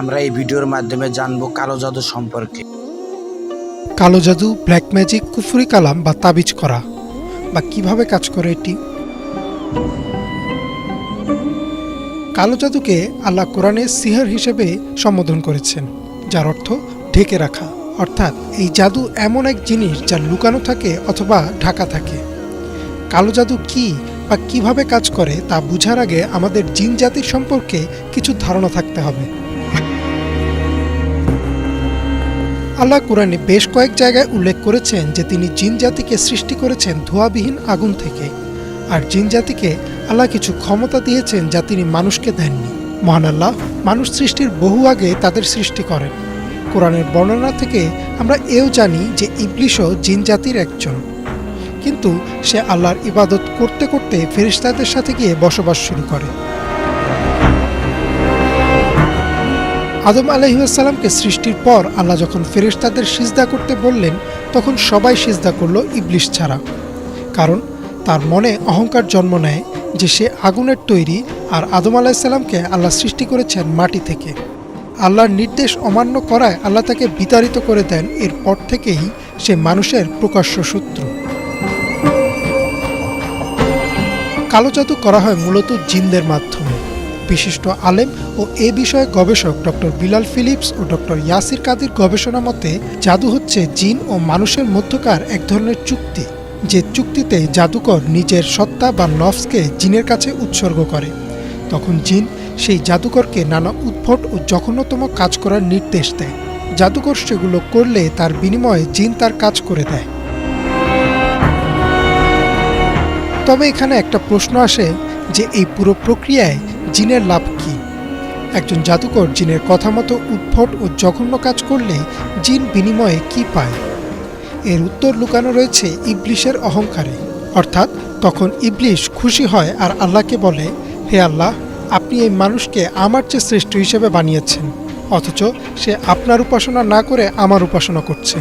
আমরা এই ভিডিওর মাধ্যমে জানব কালো জাদু সম্পর্কে। কালো জাদু ব্ল্যাক ম্যাজিক কুফুরি কালাম বা তাবিজ করা। বা কীভাবে কাজ করে এটি? কালো জাদুকে আল্লাহ কোরআনে সিহার হিসেবে সম্বোধন করেছেন, যার অর্থ ঢেকে রাখা। অর্থাৎ এই জাদু এমন এক জিনিস যা লুকানো থাকে অথবা ঢাকা থাকে। কালো জাদু কি বা কীভাবে কাজ করে তা বোঝার আগে আমাদের জিন জাতির সম্পর্কে কিছু ধারণা থাকতে হবে। আল্লাহ কোরআনে বেশ কয়েক জায়গায় উল্লেখ করেছেন যে তিনি জিন জাতিকে সৃষ্টি করেছেন ধোঁয়াবিহীন আগুন থেকে। আর জিন জাতিকে আল্লাহ কিছু ক্ষমতা দিয়েছেন যা তিনি মানুষকে দেননি। মহান আল্লাহ, মানুষ সৃষ্টির বহু আগে তাদের সৃষ্টি করেন। কোরআনের বর্ণনা থেকে আমরা এও জানি যে ইবলিশও জিন জাতির একজন। কিন্তু সে আল্লাহর ইবাদত করতে করতে ফেরিস্তাদের সাথে গিয়ে বসবাস শুরু করে। আদম আলহিউসালামকে সৃষ্টির পর আল্লাহ যখন ফেরেশতাদের সিজদা করতে বললেন, তখন সবাই সিজদা করল ইবলিশ ছাড়া। কারণ তার মনে অহংকার জন্ম নেয় যে সে আগুনের তৈরি আর আদম আলাহিসাল্লামকে আল্লাহ সৃষ্টি করেছেন মাটি থেকে। আল্লাহর নির্দেশ অমান্য করায় আল্লাহ তাকে বিতাড়িত করে দেন, এরপর থেকেই সে মানুষের প্রকাশ্য শত্রু। কালো জাদু করা হয় মূলত জিনদের মাধ্যমে। বিশিষ্ট আলেম ও এ বিষয়ে গবেষক ডক্টর বিলাল ফিলিপস ও ডক্টর ইয়াসির কাদির গবেষণা মতে জাদু হচ্ছে জিন ও মানুষের মধ্যকার এক ধরনের চুক্তি, যে চুক্তিতে জাদুকর নিজের সত্তা বা নফসকে জিনের কাছে উৎসর্গ করে। তখন জিন সেই জাদুকরকে নানা উদ্ভট ও জঘন্যতম কাজ করার নির্দেশ দেয়। জাদুকর সেগুলো করলে তার বিনিময়ে জিন তার কাজ করে দেয়। তবে এখানে একটা প্রশ্ন আসে যে এই পুরো প্রক্রিয়ায় জিনের লাভ কি? একজন জাদুকর জিনের কথা মতো উদ্ভট ও জঘন্য কাজ করলে জিন বিনিময়ে কি পায়? এর উত্তর লুকানো রয়েছে ইবলিশের অহংকারে। অর্থাৎ তখন ইবলিশ খুশি হয় আর আল্লাহকে বলে, হে আল্লাহ, আপনি এই মানুষকে আমার চেয়ে শ্রেষ্ঠ হিসেবে বানিয়েছেন, অথচ সে আপনার উপাসনা না করে আমার উপাসনা করছে।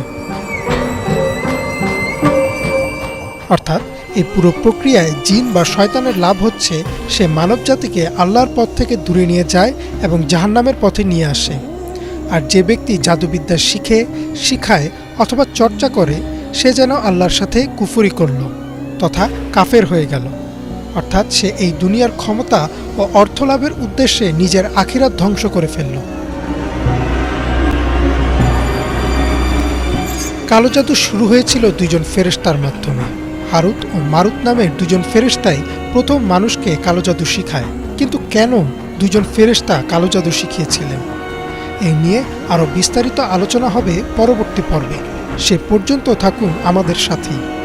অর্থাৎ এই পুরো প্রক্রিয়ায় জিন বা শয়তানের লাভ হচ্ছে, সে মানবজাতিকে আল্লাহর পথ থেকে দূরে নিয়ে যায় এবং জাহান্নামের পথে নিয়ে আসে। আর যে ব্যক্তি জাদুবিদ্যা শিখে, শিখায় অথবা চর্চা করে, সে যেন আল্লাহর সাথে কুফুরি করল তথা কাফের হয়ে গেল। অর্থাৎ সে এই দুনিয়ার ক্ষমতা ও অর্থ লাভের উদ্দেশ্যে নিজের আখিরাত ধ্বংস করে ফেলল। কালো জাদু শুরু হয়েছিল দুইজন ফেরেশতার মাধ্যমে। হারুত ও মারুত নামের দুজন ফেরেস্তাই প্রথম মানুষকে কালো জাদু শিখায়। কিন্তু কেন দুজন ফেরেস্তা কালো জাদু শিখিয়েছিলেন? এই নিয়ে আরও বিস্তারিত আলোচনা হবে পরবর্তী পর্বে। সে পর্যন্ত থাকুন আমাদের সাথেই।